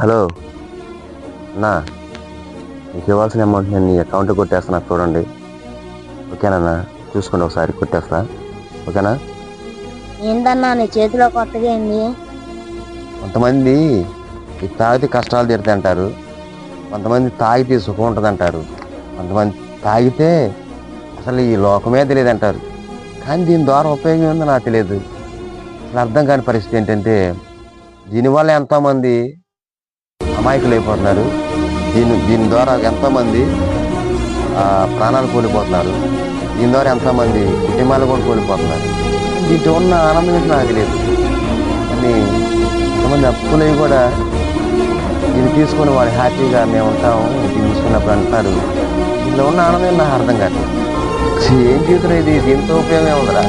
Hello. అన్నా మీకు ఇవ్వాల్సిన అమౌంట్ నేను నీ అకౌంట్ కొట్టేస్తున్నా చూడండి. ఓకేనా చూసుకోండి ఒకసారి కొట్టేస్తా ఓకేనా? ఏందన్నా నీ చేతిలో కొత్తగా ఏంది? కొంతమంది ఈ తాగితే కష్టాలు తీరుతాయి అంటారు కొంతమంది తాగితే సుఖం ఉంటుంది అంటారు కొంతమంది తాగితే అసలు ఈ లోకమే తెలియదు అంటారు కానీ దీని ద్వారా ఉపయోగం ఏందో నాకు తెలియదు. అసలు అర్థం కాని పరిస్థితి ఏంటంటే దీనివల్ల ఎంతోమంది అమాయకులు అయిపోతున్నారు. దీని దీని ద్వారా ఎంతోమంది ప్రాణాలు కోల్పోతున్నారు. దీని ద్వారా ఎంతోమంది కుటుంబాలు కూడా కోల్పోతున్నారు. దీంట్లో ఉన్న ఆనందం నాకు లేదు కానీ కొంతమంది అప్పులవి కూడా దీన్ని తీసుకుని వాడు హ్యాపీగా మేము ఉంటాము తీసుకున్నప్పుడు అంటారు. దీనిలో ఉన్న ఆనందం నాకు అర్థం కాదు ఏం జీవితం ఇది? దీంతో ఉపయోగం ఉందిరా